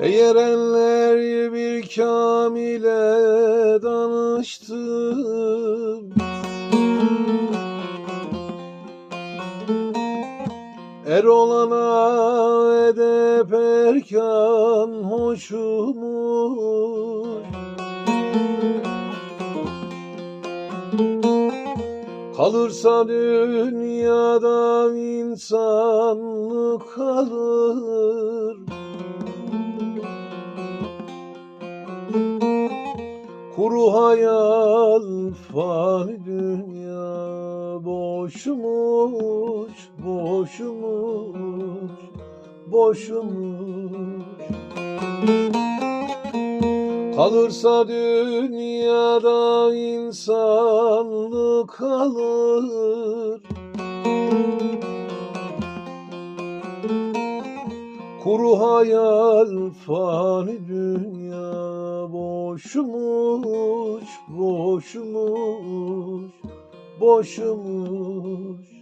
Eğer eller bir kamile danıştım Er olana edep erkan hoşumuş Kalırsa dünyada insanlık kalır Kuru hayal fani dünya boşumuş, boşumuş, boşumuş. Kalırsa dünyada insanlık kalır Kuru hayal fani dünya boşumuş, boşumuş, boşumuş